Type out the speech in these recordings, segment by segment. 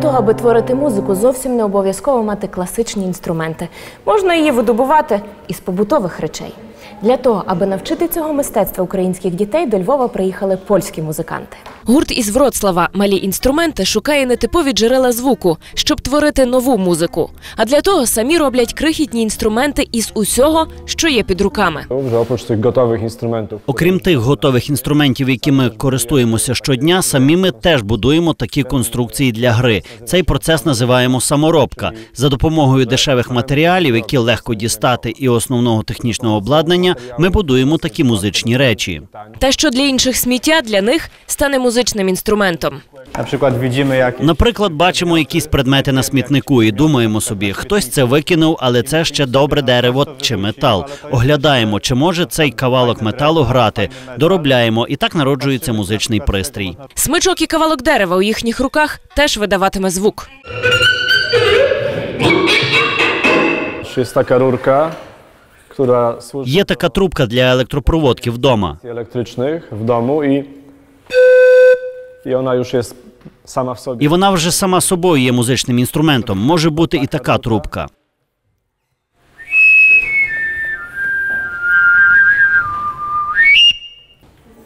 аби творити музику, зовсім не обов'язково мати класичні інструменти. Можна її видобувати із побутових речей. Для того, аби навчити цього мистецтва українських дітей, до Львова приїхали польські музиканти. Гурт із Вроцлава малі інструменти шукає нетипові джерела звуку, щоб творити нову музику. А для того самі роблять крихітні інструменти із усього, що є під руками. tych gotowych Окрім тих готових інструментів, якими користуємося щодня, самі ми теж будуємо такі конструкції для гри. Цей процес називаємо саморобка. За допомогою дешевих матеріалів, які легко дістати, і основного технічного обладнання, ми будуємо такі музичні речі. Те, що для інших сміття, для них стане музичним інструментом. Наприклад, бачимо якісь предмети на смітнику і думаємо собі, хтось це викинув, але це ще добре дерево чи метал. Оглядаємо, чи може цей кавалок металу грати, доробляємо, і так народжується музичний пристрій. Смичок і кавалок дерева у їхніх руках теж видаватиме звук. taka rurka, która służy Є така трубка для електропроводки вдома. elektrycznych w domu i, i ona już jest sama w sobie. І вона вже сама собою є музичним інструментом. Може бути і така трубка.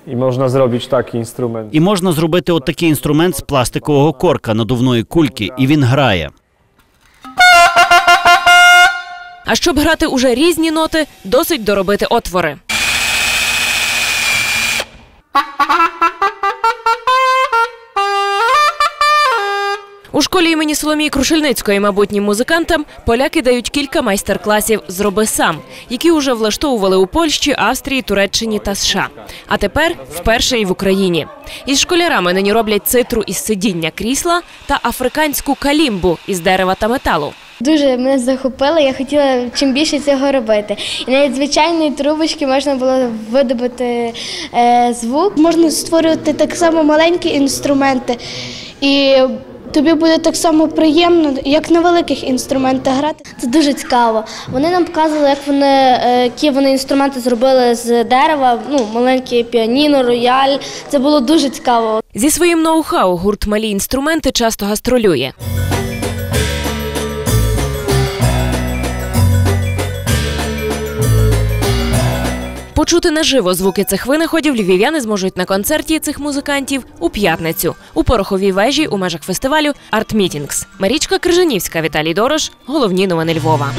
I można zrobić taki instrument. І можна зробити от такий інструмент з пластикового корка надувної кульки, і він грає. А щоб грати уже різні ноти, досить доробити отвори. У школі імені Соломії Крушельницької майбутнім музикантам поляки дають кілька майстер-класів Зроби сам, які уже влаштовували у Польщі, Австрії, Туреччині та США. А тепер вперше і в Україні. Із школярами нині роблять цитру із сидіння крісла та африканську калімбу із дерева та металу. Дуже мене захопило, я хотіла чим більше цього робити. І навіть звичайної трубочки можна було видобути е, звук. можна створювати так само маленькі інструменти, і тобі буде так само приємно, як на великих інструментах грати. Це дуже цікаво. Вони нам показували, як вони, е, які вони інструменти зробили з дерева, ну, маленьке піаніно, рояль. Це було дуже цікаво. Зі своїм ноу-хау гурт малі інструменти часто гастролює. Почути наживо звуки цих винаходів львів'яни зможуть на концерті цих музикантів у п'ятницю у пороховій вежі у межах фестивалю Art Meetings. Марічка Крижанівська, Віталій Дорош. Головні новини Львова.